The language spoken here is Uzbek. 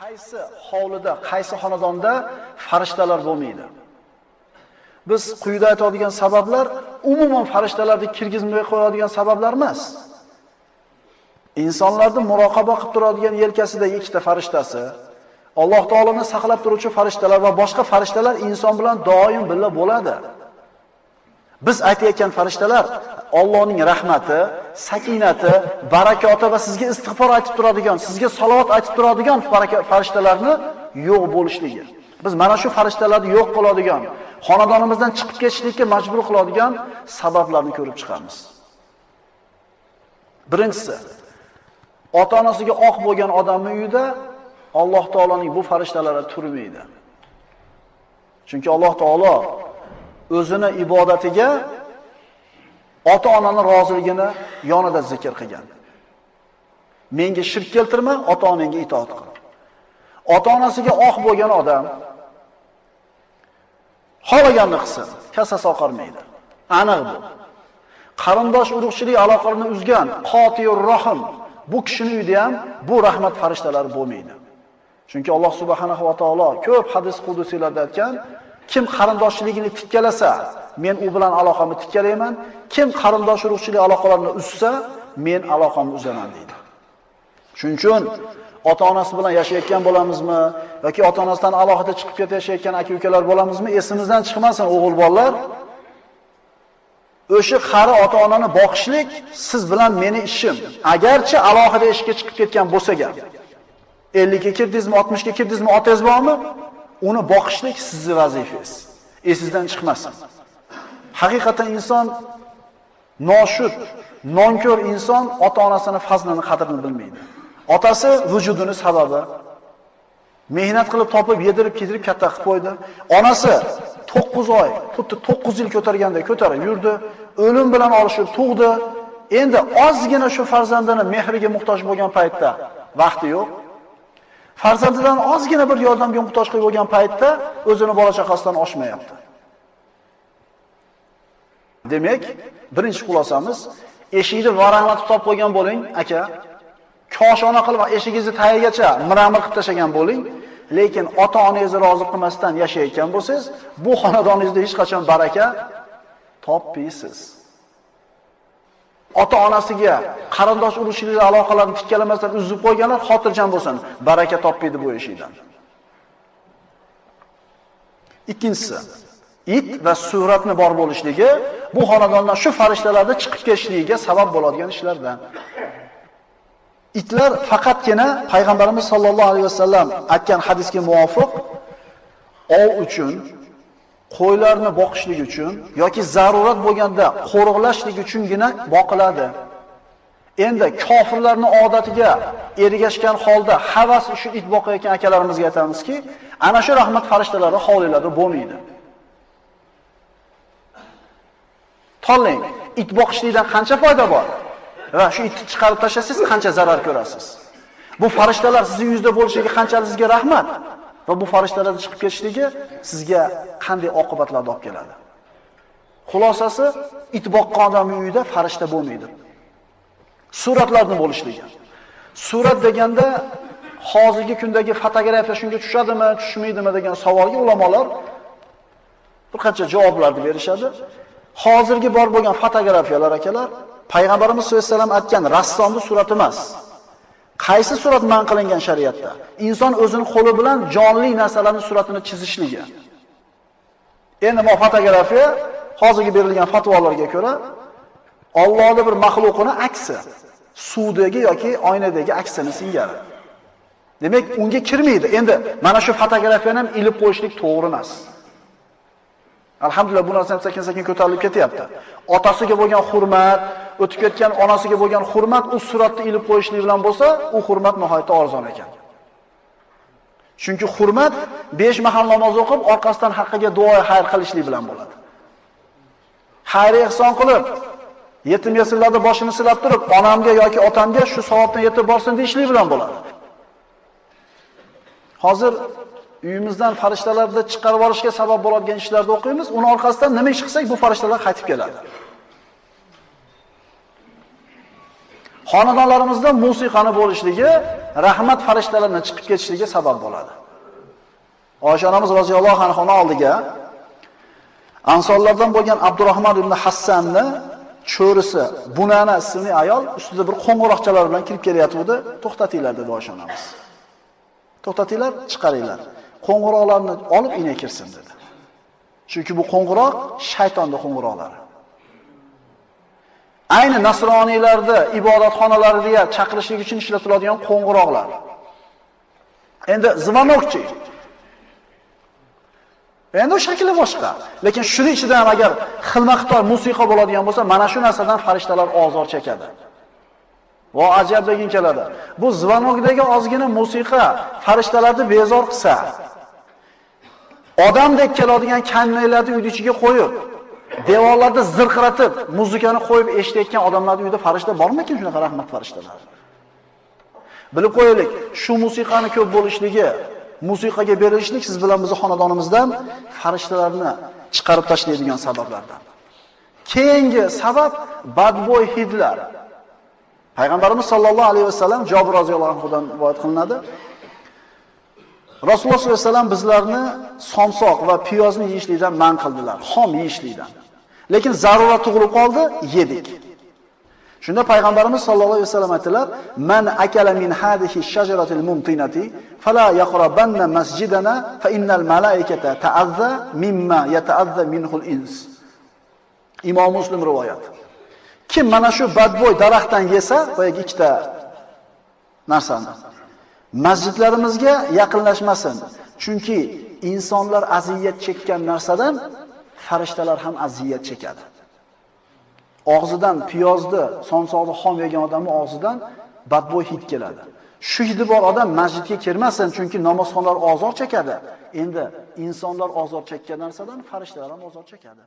Qaysi hovlida, qaysi xonadonda farishtalar bo'lmaydi? Biz quyida aytadigan sabablar umuman farishtalarni kirgizmay qo'yadigan sabablar emas. Insonlarni muroqaba qilib turadigan yelkasidagi ikkita farishtasi, Alloh taoloni saqlab turuvchi farishtalar va boshqa farishtalar inson bilan doim birga bo'ladi. Biz aytayotgan farishtalar Allohning rahmati, sakinati, barakoti va sizga istig'for aytib turadigan, sizga salovat aytib turadigan farishtalarni yo'q bo'lishligi. Biz mana shu farishtalarni yo'q qiladigan, xonadonimizdan chiqib ketishlikka majbur qiladigan sabablarni ko'rib chiqamiz. Birinchisi, ota-onasiga oq bo'lgan odamning uyida Alloh taoloning bu farishtalari turmaydi. Chunki Alloh taolo o'zini ibodatiga ota-onani roziligini yonida zikr qilgan. Menga shirk keltirma, ota-onangga itoat qil. Ota-onasiga oq bo'lgan odam xohlaganini qilsin, kasasi oqarmaydi. Aniq bu. Qarindosh urug'chilik aloqalarini uzgan qotiyur rohim bu kishini uyida ham bu rahmat farishtalari bo'lmaydi. Chunki Alloh subhanahu va taolo ko'p hadis qudusiylarda aytgan, kim qarindoshchiligini tikkalasa, men u bilan aloqamni tikkalayman. Kim qarindosh urug'chilik aloqalarini uzsa, men aloqamni uzaman deydi. Shuning uchun ota-onasi bilan yashayotgan bo'lamizmi yoki ota-onasidan alohida chiqib ketayotgan aka-ukalar bo'lamizmi, esimizdan chiqmasin o'g'il bolalar. O'sha qari ota-onani boqishlik siz bilan meni ishim. Agarchi alohida ishga chiqib ketgan bo'lsa ham 50 ga kirdingizmi, 60 ga kirdingizmi, otangiz bormi? Uni boqishlik sizning vazifangiz. Esingizdan e, chiqmasin. Haqiqatan inson noshud, nonko'r inson ota-onasining fazlini qadrini bilmaydi. Otasi vujudini sababi mehnat qilib topib, yedirib kedirib katta qilib qo'ydi. Onasi 9 oy, xuddi 9 yil ko'targanda ko'tarib yurdi, o'lim bilan olishib tug'di. Endi ozgina shu farzandini mehriga muhtoj bo'lgan paytda vaqti yo'q. Farzandidan ozgina bir yordamga muhtoj qilib bo'lgan paytda o'zini bola chaqasidan oshmayapti. Demak, birinchi xulosamiz eshikni varanglatib topib qo'ygan bo'ling, aka. Koshona qilib eshigingizni tagigacha miramir qilib tashagan bo'ling, lekin ota-onangizni rozi qilmasdan yashayotgan bo'lsangiz, bu xonadoningizda hech qachon baraka topmaysiz. Ota-onasiga qarindosh urug'chilik aloqalarini tikkalamasdan uzib qo'yganlar xotirjam bo'lsin, baraka topmaydi bu eshikdan. Ikkinchisi, it va suratni bor bo'lishligi bu xonadondan shu farishtalarda chiqib ketishligiga sabab bo'ladigan ishlardan. Itlar faqatgina payg'ambarimiz sollallohu alayhi vasallam aytgan hadisga muvofiq ov uchun, qo'ylarni boqishlik uchun yoki zarurat bo'lganda qo'riqlashlik uchungina boqiladi. Endi kofirlarning odatiga ergashgan holda havas uchun it boqayotgan akalarimizga aytamizki, ana shu rahmat farishtalari hovlilarda bo'lmaydi. Tanlang, it boqishlikdan qancha foyda bor va shu itni chiqarib tashlasangiz qancha zarar ko'rasiz. Bu farishtalar sizning yuzda bo'lishiga qanchalik sizga rahmat va bu farishtalarning chiqib ketishligi sizga qanday oqibatlarni olib keladi. Xulosasi, it boqqan odamning uyida farishta bo'lmaydi. Suratlarni bo'lishligi. Surat deganda hozirgi kundagi fotografiya shunga tushadimi, tushmaydimi degan savolga ulamolar bir qancha javoblarni berishadi. Hozirgi bor bo'lgan fotografiyalar akalar, payg'ambarimiz sollallohu alayhi vasallam aytgan rassomning surati emas. Qaysi surat man qilingan shariatda? Inson o'zini qo'li bilan jonli narsalarning suratini chizishligi. Endi bu fotografiya hozirgi berilgan fatvolarga ko'ra Allohning bir maxluqini aksi, suvdagi yoki oynadagi aksini singari. Demak, unga kirmaydi. Endi mana shu fotografiyani ham ilib qo'yishlik to'g'ri emas. Alhamdulillah bu narsa ham sekin-sekin ko'tarilib ketyapti. Otasiga bo'lgan hurmat, o'tib ketgan onasiga bo'lgan hurmat u suratni ilib qo'yishlik bilan bo'lsa, u hurmat nihoyatda arzon ekan. Chunki hurmat 5 mahal namoz o'qib, orqasidan haqqiga duo xayr qilishlik bilan bo'ladi. Xayr ehson qilib, yetim yesirlarda boshini silab turib, onamga yoki otamga shu savobdan yetib borsin deyishlik bilan bo'ladi. Hozir uyimizdan farishtalarni chiqarib yuborishga sabab bo'ladigan ishlarni o'qiymiz, uni orqasidan nima ish qilsak, bu farishtalar qaytib keladi. Xonadonlarimizda musiqani bo'lishligi rahmat farishtalarining chiqib ketishligiga sabab bo'ladi. Oysha onamiz roziyallohu anhoni oldiga Ansorlardan bo'lgan Abdurrahmon ibn Hassanni cho'risi Bunana ismli ayol ustida bir qo'ng'iroqchalar bilan kirib kelayotgandi, to'xtatinglar dedi Oysha onamiz. To'xtatinglar, chiqaringlar. Qo'ng'iroqlarni olib ine kirsin dedi. Chunki bu qo'ng'iroq shaytonning qo'ng'iroqlari. Ayni nasroniylarda ibodatxonalariga chaqirishlik uchun ishlatiladigan qo'ng'iroqlar. Endi zvonokchi. Endi u shakli boshqa. Lekin shuni ichida ham agar xilma-xitoy musiqa bo'ladigan bo'lsa, mana shu narsadan farishtalar ozor chekadi. Va ajab degin keladi. Bu zvonokdagi ozgina musiqa farishtalarni bezor qilsa, odamdek keladigan kamlaylarni uy ichiga qo'yib, devorlarda zirqiratib, muzikani qo'yib eshitayotgan odamlarning uyida farishta bormikin shunaqa rahmat farishtalari? Bilib qo'yaylik, shu musiqani ko'p bo'lishligi, musiqaga berilishlik siz bilan bizning xonadonimizdan farishtalarni chiqarib tashlaydigan sabablardan. Keyingi sabab badbo'y hidlar. Payg'ambarimiz sollallohu alayhi vasallam Jabr roziyallohu anhudan rivoyat qilinadi. Rasululloh sollallohu alayhi vasallam bizlarni somsoq va piyozni yeyishlikdan man qildilar, xom yeyishlikdan. Lekin zarurat tug'ilib qoldi, yedik. Shunda payg'ambarimiz sollallohu alayhi vasallam aytdilar: "Man akala min hadhihi shajaratil mumtinati fala yaqrabanna masjidana fa innal malaikata ta'azza mimma yata'azza minhul ins." Imom Muslim rivoyat. Kim mana shu badbo'y daraxtdan yesa, boyagi ikkita narsani masjidlarimizga yaqinlashmasin. Chunki insonlar aziyat chekkan narsadan farishtalar ham aziyat chekadi. Og'zidan piyozni, somsoqni xom yegan odamning og'zidan badbo'y hid keladi. Shu hidi bor odam masjidga kirmasin, chunki namozxonlar ozor chekadi. Endi insonlar ozor chekkan narsadan farishtalar ham ozor chekadi.